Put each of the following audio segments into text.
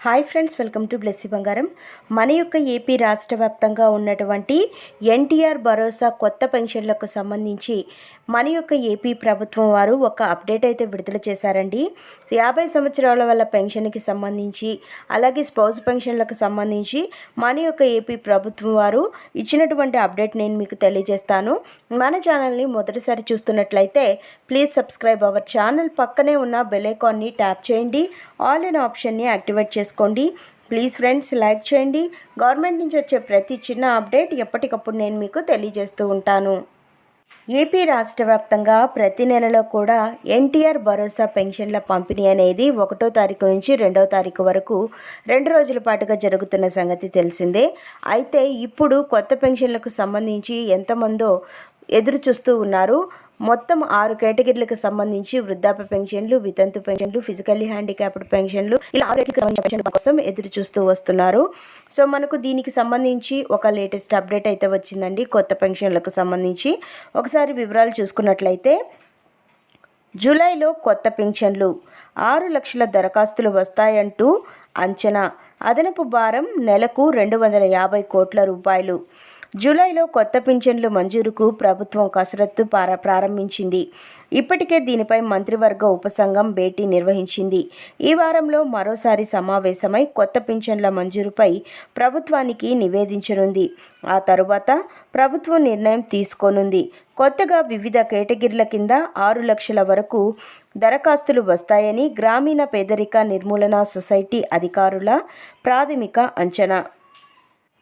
Hi friends welcome to Blessy Bangaram. మన యొక్క AP రాష్ట్ర వ్యాప్తంగా ఉన్నటువంటి ఎన్టీఆర్ భరోసా కొత్త పెన్షన్లకు సంబంధించి మన యొక్క ఏపీ ప్రభుత్వం వారు ఒక అప్డేట్ అయితే విడుదల చేశారండి. యాభై సంవత్సరాల వల్ల పెన్షన్కి సంబంధించి అలాగే స్పౌజ్ పెన్షన్లకు సంబంధించి మన యొక్క ఏపీ ప్రభుత్వం వారు ఇచ్చినటువంటి అప్డేట్ నేను మీకు తెలియజేస్తాను. మన ఛానల్ని మొదటిసారి చూస్తున్నట్లయితే ప్లీజ్ సబ్స్క్రైబ్ అవర్ ఛానల్ పక్కనే ఉన్న బెలైకాన్ని ట్యాప్ చేయండి. ఆల్ ఇన్ ఆప్షన్ని యాక్టివేట్ చేసుకోండి. ప్లీజ్ ఫ్రెండ్స్ లైక్ చేయండి. గవర్నమెంట్ నుంచి వచ్చే ప్రతి చిన్న అప్డేట్ ఎప్పటికప్పుడు నేను మీకు తెలియజేస్తూ ఉంటాను. ఏపీ రాష్ట్ర వ్యాప్తంగా ప్రతి నెలలో కూడా ఎన్టీఆర్ భరోసా పెన్షన్ల పంపిణీ అనేది ఒకటో తారీఖు నుంచి రెండవ తారీఖు వరకు రెండు రోజుల పాటుగా జరుగుతున్న సంగతి తెలిసిందే. అయితే ఇప్పుడు కొత్త పెన్షన్లకు సంబంధించి ఎంతమందో ఎదురు చూస్తూ ఉన్నారు. మొత్తం ఆరు కేటగిరీలకు సంబంధించి వృద్ధాప్య పెన్షన్లు వితంతు పెన్షన్లు ఫిజికల్లీ హ్యాండిక్యాప్డ్ పెన్షన్లు ఇలా ఆరు కోసం ఎదురు చూస్తూ వస్తున్నారు. సో మనకు దీనికి సంబంధించి ఒక లేటెస్ట్ అప్డేట్ అయితే వచ్చిందండి కొత్త పెన్షన్లకు సంబంధించి. ఒకసారి వివరాలు చూసుకున్నట్లయితే జూలైలో కొత్త పెన్షన్లు ఆరు లక్షల దరఖాస్తులు వస్తాయంటూ అంచనా. అదనపు భారం నెలకు రెండు వందల యాభై కోట్ల రూపాయలు. జూలైలో కొత్త పింఛన్లు మంజూరుకు ప్రభుత్వం కసరత్తు పార ప్రారంభించింది. ఇప్పటికే దీనిపై మంత్రివర్గ ఉపసంఘం భేటీ నిర్వహించింది. ఈ వారంలో మరోసారి సమావేశమై కొత్త పింఛన్ల మంజూరుపై ప్రభుత్వానికి నివేదించనుంది. ఆ తరువాత ప్రభుత్వం నిర్ణయం తీసుకోనుంది. కొత్తగా వివిధ కేటగిరీల కింద ఆరు లక్షల వరకు దరఖాస్తులు వస్తాయని గ్రామీణ పేదరిక నిర్మూలన సొసైటీ అధికారుల ప్రాథమిక అంచనా.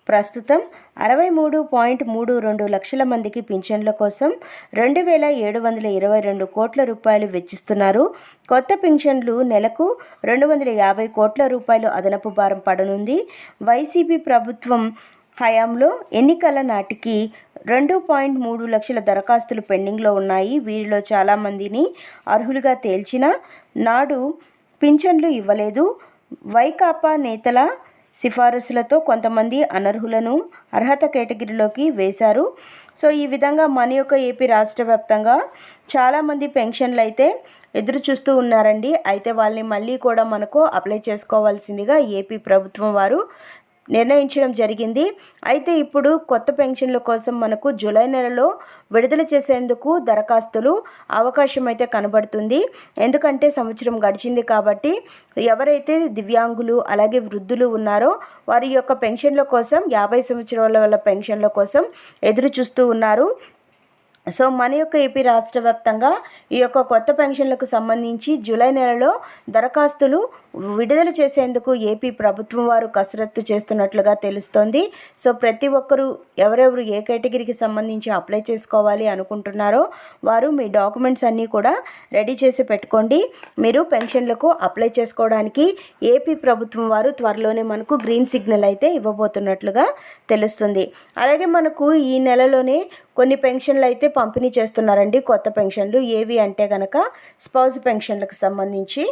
ప్రస్తుతం అరవై మూడు పాయింట్ మూడు రెండు లక్షల మందికి పింఛన్ల కోసం రెండు వేల ఏడు వందల ఇరవై రెండు కోట్ల రూపాయలు వెచ్చిస్తున్నారు. కొత్త పింఛన్లు నెలకు రెండు వందల యాభై కోట్ల రూపాయలు అదనపు భారం పడనుంది. వైసీపీ ప్రభుత్వం హయాంలో ఎన్నికల నాటికి రెండు పాయింట్ మూడు లక్షల దరఖాస్తులు పెండింగ్లో ఉన్నాయి. వీరిలో చాలామందిని అర్హులుగా తేల్చిన నాడు పింఛన్లు ఇవ్వలేదు. వైకాపా నేతల సిఫారసులతో కొంతమంది అనర్హులను అర్హత కేటగిరీలోకి వేశారు. సో ఈ విధంగా మన యొక్క ఏపీ రాష్ట్ర వ్యాప్తంగా చాలామంది పెన్షన్లు అయితే ఎదురు చూస్తూ ఉన్నారండి. అయితే వాళ్ళని మళ్ళీ కూడా మనకు అప్లై చేసుకోవాల్సిందిగా ఏపీ ప్రభుత్వం వారు నిర్ణయించడం జరిగింది. అయితే ఇప్పుడు కొత్త పెన్షన్ల కోసం మనకు జూలై నెలలో విడుదల చేసేందుకు దరఖాస్తులు అవకాశం అయితే కనబడుతుంది. ఎందుకంటే సంవత్సరం గడిచింది కాబట్టి ఎవరైతే దివ్యాంగులు అలాగే వృద్ధులు ఉన్నారో వారి యొక్క పెన్షన్ల కోసం యాభై సంవత్సరాల వాళ్ళ పెన్షన్ల కోసం ఎదురు చూస్తూ ఉన్నారు. సో మన యొక్క ఏపీ రాష్ట్ర వ్యాప్తంగా ఈ యొక్క కొత్త పెన్షన్లకు సంబంధించి జూలై నెలలో దరఖాస్తులు విడుదల చేసేందుకు ఏపీ ప్రభుత్వం వారు కసరత్తు చేస్తున్నట్లుగా తెలుస్తోంది. సో ప్రతి ఒక్కరూ ఎవరెవరు ఏ కేటగిరీకి సంబంధించి అప్లై చేసుకోవాలి అనుకుంటున్నారో వారు మీ డాక్యుమెంట్స్ అన్నీ కూడా రెడీ చేసి పెట్టుకోండి. మీరు పెన్షన్లకు అప్లై చేసుకోవడానికి ఏపీ ప్రభుత్వం వారు త్వరలోనే మనకు గ్రీన్ సిగ్నల్ అయితే ఇవ్వబోతున్నట్లుగా తెలుస్తుంది. అలాగే మనకు ఈ నెలలోనే కొన్ని పెన్షన్లు అయితే పంపిణీ చేస్తున్నారండి. కొత్త పెన్షన్లు ఏవి అంటే కనుక స్పౌజ్ పెన్షన్లకు సంబంధించి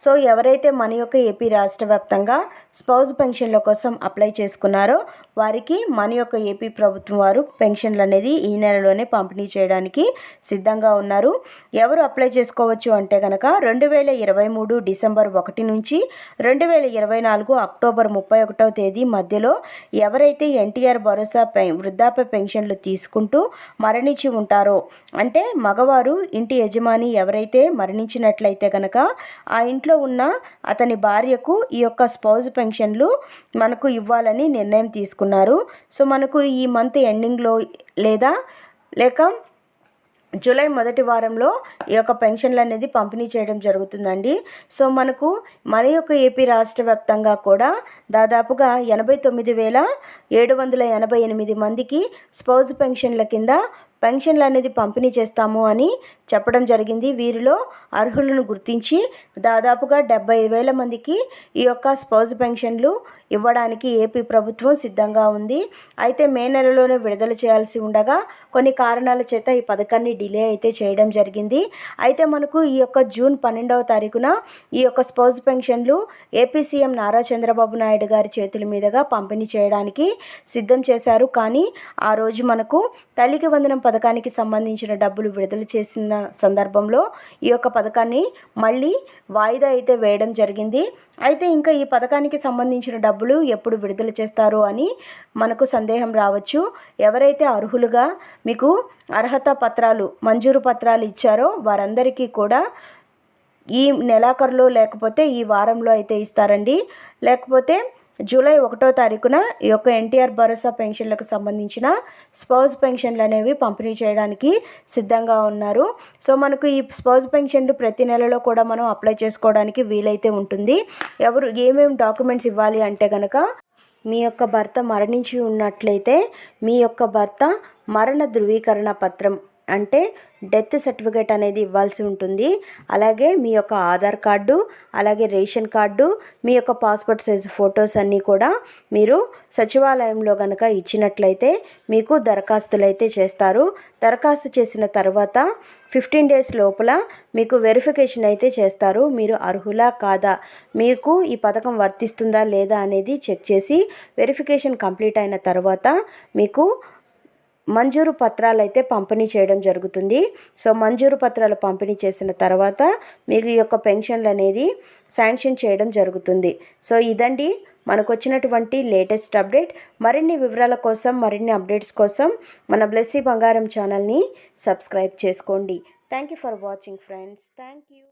సో ఎవరైతే మన యొక్క ఏపీ రాష్ట్ర వ్యాప్తంగా స్పౌజ్ పెన్షన్ల కోసం అప్లై చేసుకున్నారో వారికి మన యొక్క ఏపీ ప్రభుత్వం వారు పెన్షన్లు అనేది ఈ నెలలోనే పంపిణీ చేయడానికి సిద్ధంగా ఉన్నారు. ఎవరు అప్లై చేసుకోవచ్చు అంటే కనుక రెండు వేల ఇరవై మూడు డిసెంబర్ ఒకటి నుంచి రెండు వేల ఇరవై నాలుగు అక్టోబర్ ముప్పై ఒకటవ తేదీ మధ్యలో ఎవరైతే ఎన్టీఆర్ భరోసా పె వృద్ధాప్య పెన్షన్లు తీసుకుంటూ మరణించి ఉంటారో అంటే మగవారు ఇంటి యజమాని ఎవరైతే మరణించినట్లయితే కనుక ఆ ఇంట్లో ఉన్న అతని భార్యకు ఈ యొక్క స్పౌజ్ పెన్షన్లు మనకు ఇవ్వాలని నిర్ణయం తీసుకున్నారు. సో మనకు ఈ మంత్ ఎండింగ్లో లేదా లేక జూలై మొదటి వారంలో ఈ యొక్క పెన్షన్లు అనేది పంపిణీ చేయడం జరుగుతుందండి. సో మనకు మన యొక్క ఏపీ రాష్ట్ర వ్యాప్తంగా కూడా దాదాపుగా ఎనభై తొమ్మిది వేల ఏడు వందల ఎనభై ఎనిమిది మందికి స్పౌజ్ పెన్షన్ల కింద పెన్షన్లు అనేది పంపిణీ చేస్తాము అని చెప్పడం జరిగింది. వీరిలో అర్హులను గుర్తించి దాదాపుగా డెబ్బై వేల మందికి ఈ యొక్క స్పౌజ్ పెన్షన్లు ఇవ్వడానికి ఏపీ ప్రభుత్వం సిద్ధంగా ఉంది. అయితే మే నెలలోనే విడుదల చేయాల్సి ఉండగా కొన్ని కారణాల చేత ఈ పథకాన్ని డిలే అయితే చేయడం జరిగింది. అయితే మనకు ఈ యొక్క జూన్ పన్నెండవ తారీఖున ఈ యొక్క స్పౌజ్ పెన్షన్లు ఏపీ సీఎం నారా చంద్రబాబు నాయుడు గారి చేతుల మీదుగా పంపిణీ చేయడానికి సిద్ధం చేశారు. కానీ ఆ రోజు మనకు తల్లికి వందనం పథకానికి సంబంధించిన డబ్బులు విడుదల చేసిన సందర్భంలో ఈ యొక్క పథకాన్ని మళ్ళీ వాయిదా అయితే వేయడం జరిగింది. అయితే ఇంకా ఈ పథకానికి సంబంధించిన డబ్బులు ఎప్పుడు విడుదల చేస్తారు అని మనకు సందేహం రావచ్చు. ఎవరైతే అర్హులుగా మీకు అర్హత పత్రాలు మంజూరు పత్రాలు ఇచ్చారో వారందరికీ కూడా ఈ నెలాఖరులో లేకపోతే ఈ వారంలో అయితే ఇస్తారండి. లేకపోతే జూలై ఒకటో తారీఖున ఈ యొక్క ఎన్టీఆర్ భరోసా పెన్షన్లకు సంబంధించిన స్పౌజ్ పెన్షన్లు అనేవి పంపిణీ చేయడానికి సిద్ధంగా ఉన్నారు. సో మనకు ఈ స్పౌజ్ పెన్షన్లు ప్రతి నెలలో కూడా మనం అప్లై చేసుకోవడానికి వీలైతే ఉంటుంది. ఎవరు ఏమేమి డాక్యుమెంట్స్ ఇవ్వాలి అంటే కనుక మీ యొక్క భర్త మరణించి ఉన్నట్లయితే మీ యొక్క భర్త మరణ ధృవీకరణ పత్రం అంటే డెత్ సర్టిఫికేట్ అనేది ఇవ్వాల్సి ఉంటుంది. అలాగే మీ యొక్క ఆధార్ కార్డు అలాగే రేషన్ కార్డు మీ యొక్క పాస్పోర్ట్ సైజ్ ఫొటోస్ అన్నీ కూడా మీరు సచివాలయంలో కనుక ఇచ్చినట్లయితే మీకు దరఖాస్తులు అయితే చేస్తారు. దరఖాస్తు చేసిన తర్వాత ఫిఫ్టీన్ డేస్ లోపల మీకు వెరిఫికేషన్ అయితే చేస్తారు. మీరు అర్హులా కాదా? మీకు ఈ పథకం వర్తిస్తుందా లేదా అనేది చెక్ చేసి వెరిఫికేషన్ కంప్లీట్ అయిన తర్వాత మీకు మంజూరు పత్రాలు అయితే పంపిణీ చేయడం జరుగుతుంది. సో మంజూరు పత్రాలు పంపిణీ చేసిన తర్వాత మీకు ఈ యొక్క పెన్షన్లు అనేది శాంక్షన్ చేయడం జరుగుతుంది. సో ఇదండి మనకు వచ్చినటువంటి లేటెస్ట్ అప్డేట్. మరిన్ని వివరాల కోసం మరిన్ని అప్డేట్స్ కోసం మన బ్లెస్సీ బంగారం ఛానల్ని సబ్స్క్రైబ్ చేసుకోండి. Thank you for watching friends. Thank you